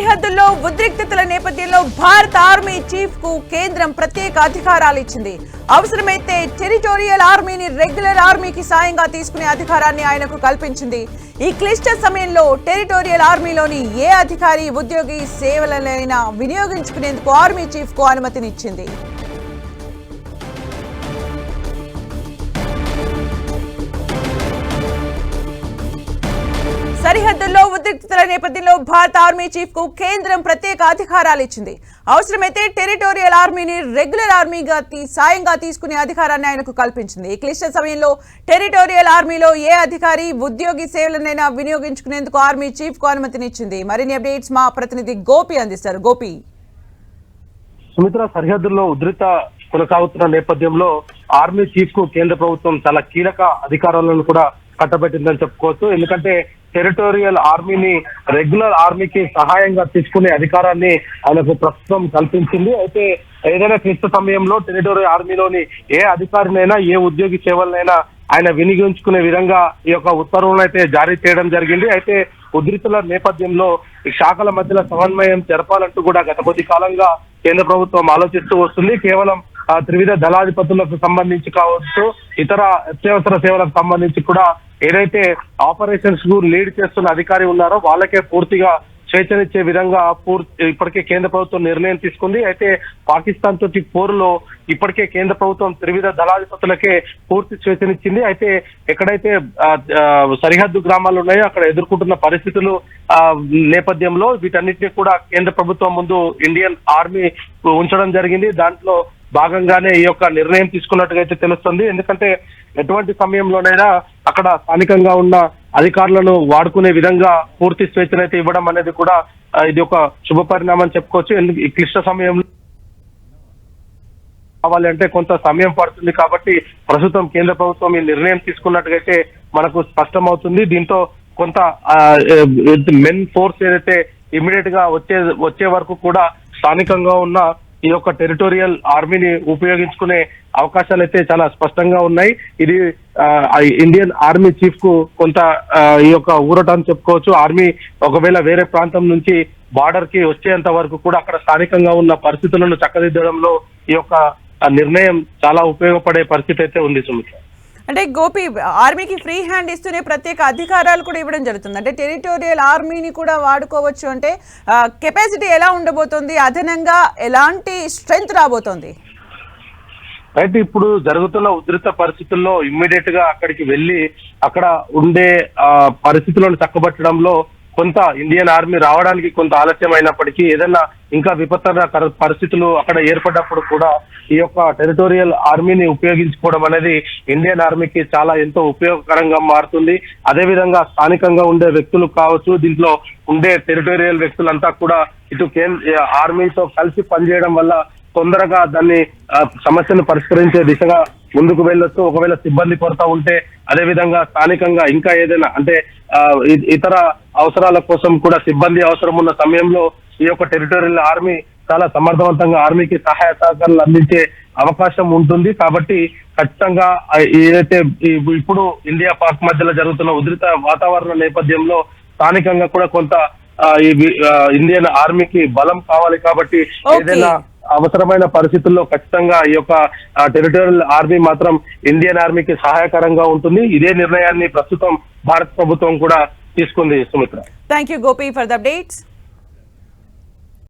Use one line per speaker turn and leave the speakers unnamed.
సరిహద్దుల్లో ఉద్రిక్తతల నేపథ్యంలో భారత ఆర్మీ చీఫ్కు కేంద్రం ప్రత్యేక అధికారాలు ఇచ్చింది. అవసరమైతే టెరిటోరియల్ ఆర్మీని రెగ్యులర్ ఆర్మీకి సాయంగా తీసుకునే అధికారాన్ని ఆయనకు కల్పించింది. ఈ క్లిష్ట సమయంలో టెరిటోరియల్ ఆర్మీలోని ఏ అధికారి ఉద్యోగి సేవలనైనా వినియోగించుకునేందుకు ఆర్మీ చీఫ్కు అనుమతినిచ్చింది. సరిహద్దుల్లో ఉద్రిక్తతల నేపథ్యంలో భారత ఆర్మీ చీఫ్కు కేంద్రం ప్రత్యేక అధికారాలు ఇచ్చింది. అవసరమైతే టెరిటోరియల్ ఆర్మీని రెగ్యులర్ ఆర్మీగా సాయంగా తీసుకునే అధికారాన్ని ఆయనకు కల్పించింది. ఈ క్లిష్ట సమయంలో టెరిటోరియల్ ఆర్మీలో ఏ అధికారి ఉద్యోగి సేవలనైనా వినియోగించుకునేందుకు ఆర్మీ చీఫ్కు అనుమతినిచ్చింది. మరిన్ని అప్డేట్స్ మా ప్రతినిధి గోపి అందిస్తారు. గోపి.
సుమిత్ర సరిహద్దుల్లో ఉధృత కొనసాగుతున్న నేపథ్యంలో ఆర్మీ చీఫ్కు కేంద్ర ప్రభుత్వం చాలా కీలక అధికారాలను కూడా కట్టబెట్టిందని చెప్పుకోవచ్చు. ఎందుకంటే టెరిటోరియల్ ఆర్మీని రెగ్యులర్ ఆర్మీకి సహాయంగా తీసుకునే అధికారాన్ని ఆయనకు ప్రస్తుతం కల్పించింది. అయితే ఏదైనా క్లిష్ట సమయంలో టెరిటోరియల్ ఆర్మీలోని ఏ అధికారినైనా ఏ ఉద్యోగి సేవలనైనా ఆయన వినియోగించుకునే విధంగా ఈ యొక్క ఉత్తర్వులను అయితే జారీ చేయడం జరిగింది. అయితే ఉధృతుల నేపథ్యంలో ఈ శాఖల మధ్యలో సమన్వయం జరపాలంటూ కూడా గత కొద్ది కాలంగా కేంద్ర ప్రభుత్వం ఆలోచిస్తూ వస్తుంది. కేవలం త్రివిధ దళాధిపతులకు సంబంధించి కావచ్చు ఇతర అత్యవసర సేవలకు సంబంధించి కూడా ఏదైతే ఆపరేషన్స్కు లీడ్ చేస్తున్న అధికారి ఉన్నారో వాళ్ళకే పూర్తిగా స్వేచ్ఛనిచ్చే విధంగా పూర్తి ఇప్పటికే కేంద్ర ప్రభుత్వం నిర్ణయం తీసుకుంది. అయితే పాకిస్తాన్ తోటి పోరులో ఇప్పటికే కేంద్ర ప్రభుత్వం త్రివిధ దళాధిపతులకే పూర్తి స్వేచ్ఛనిచ్చింది అయితే ఎక్కడైతే సరిహద్దు గ్రామాలు ఉన్నాయో అక్కడ ఎదుర్కొంటున్న పరిస్థితులు ఆ, నేపథ్యంలో వీటన్నిటిని కూడా కేంద్ర ప్రభుత్వం ముందు ఇండియన్ ఆర్మీ ఉంచడం జరిగింది. దాంట్లో భాగంగానే ఈ యొక్క నిర్ణయం తీసుకున్నట్టుగా అయితే తెలుస్తుంది. ఎందుకంటే ఎటువంటి సమయంలోనైనా అక్కడ స్థానికంగా ఉన్న అధికారులను వాడుకునే విధంగా పూర్తి స్వేచ్ఛనైతే ఇవ్వడం అనేది కూడా ఇది ఒక శుభ పరిణామం చెప్పుకోవచ్చు. ఎందుకు ఈ క్లిష్ట సమయంలో కావాలి అంటే కొంత సమయం పడుతుంది కాబట్టి ప్రస్తుతం కేంద్ర ప్రభుత్వం ఈ నిర్ణయం తీసుకున్నట్టుగైతే మనకు స్పష్టమవుతుంది. దీంతో కొంత మెన్ ఫోర్స్ ఏదైతే ఇమీడియట్గా వచ్చే వచ్చే వరకు కూడా స్థానికంగా ఉన్న ఈ యొక్క టెరిటోరియల్ ఆర్మీని ఉపయోగించుకునే అవకాశాలు అయితే చాలా స్పష్టంగా ఉన్నాయి. ఇది ఆ, ఇండియన్ ఆర్మీ చీఫ్కు కొంత ఈ యొక్క ఊరట అని చెప్పుకోవచ్చు. ఆర్మీ ఒకవేళ వేరే ప్రాంతం నుంచి బార్డర్కి వచ్చేంత వరకు కూడా అక్కడ స్థానికంగా ఉన్న పరిస్థితులను చక్కదిద్దడంలో ఈ యొక్క నిర్ణయం చాలా ఉపయోగపడే పరిస్థితి అయితే ఉంది సుమిత్ర.
అంటే గోపి ఆర్మీకి ఫ్రీ హ్యాండ్ ఇస్తూనే ప్రత్యేక అధికారాలు కూడా ఇవ్వడం జరుగుతుంది. అంటే టెరిటోరియల్ ఆర్మీని కూడా వాడుకోవచ్చు అంటే కెపాసిటీ ఎలా ఉండబోతుంది? అదనంగా ఎలాంటి స్ట్రెంగ్త్ రాబోతోంది?
అయితే ఇప్పుడు జరుగుతున్న ఉధృత పరిస్థితుల్లో ఇమ్మీడియట్గా అక్కడికి వెళ్ళి అక్కడ ఉండే పరిస్థితులను చక్కబట్టడంలో కొంత ఇండియన్ ఆర్మీ రావడానికి కొంత ఆలస్యం అయినప్పటికీ ఏదైనా ఇంకా విపత్తర పరిస్థితులు అక్కడ ఏర్పడ్డప్పుడు కూడా ఈ యొక్క టెరిటోరియల్ ఆర్మీని ఉపయోగించుకోవడం అనేది ఇండియన్ ఆర్మీకి చాలా ఎంతో ఉపయోగకరంగా మారుతుంది. అదే విధంగా స్థానికంగా ఉండే వ్యక్తులు కావచ్చు దీంట్లో ఉండే టెరిటోరియల్ వ్యక్తులంతా కూడా ఇటు కేంద్ర ఆర్మీతో కలిసి పనిచేయడం వల్ల తొందరగా దాన్ని సమస్యను పరిష్కరించే దిశగా ముందుకు వెళ్ళొచ్చు ఒకవేళ సిబ్బంది కొరత ఉంటే అదే విధంగా స్థానికంగా ఇంకా ఏదైనా అంటే ఇతర అవసరాల కోసం కూడా సిబ్బంది అవసరం ఉన్న సమయంలో ఈ యొక్క టెరిటోరియల్ ఆర్మీ చాలా సమర్థవంతంగా ఆర్మీకి సహాయ సహకారాలు అందించే అవకాశం ఉంటుంది కాబట్టి ఖచ్చితంగా ఏదైతే ఇప్పుడు ఇండియా పాక్ మధ్యలో జరుగుతున్న ఉధృత వాతావరణ నేపథ్యంలో స్థానికంగా కూడా కొంత ఇండియన్ ఆర్మీకి బలం కావాలి కాబట్టి. ఏదైనా అవసరమైన పరిస్థితుల్లో ఖచ్చితంగా ఈ యొక్క టెరిటోరియల్ ఆర్మీ మాత్రం ఇండియన్ ఆర్మీకి సహాయకరంగా ఉంటుంది. ఇదే నిర్ణయాన్ని ప్రస్తుతం భారత ప్రభుత్వం కూడా తీసుకుంది Sumitra.
Thank you Gopi for the updates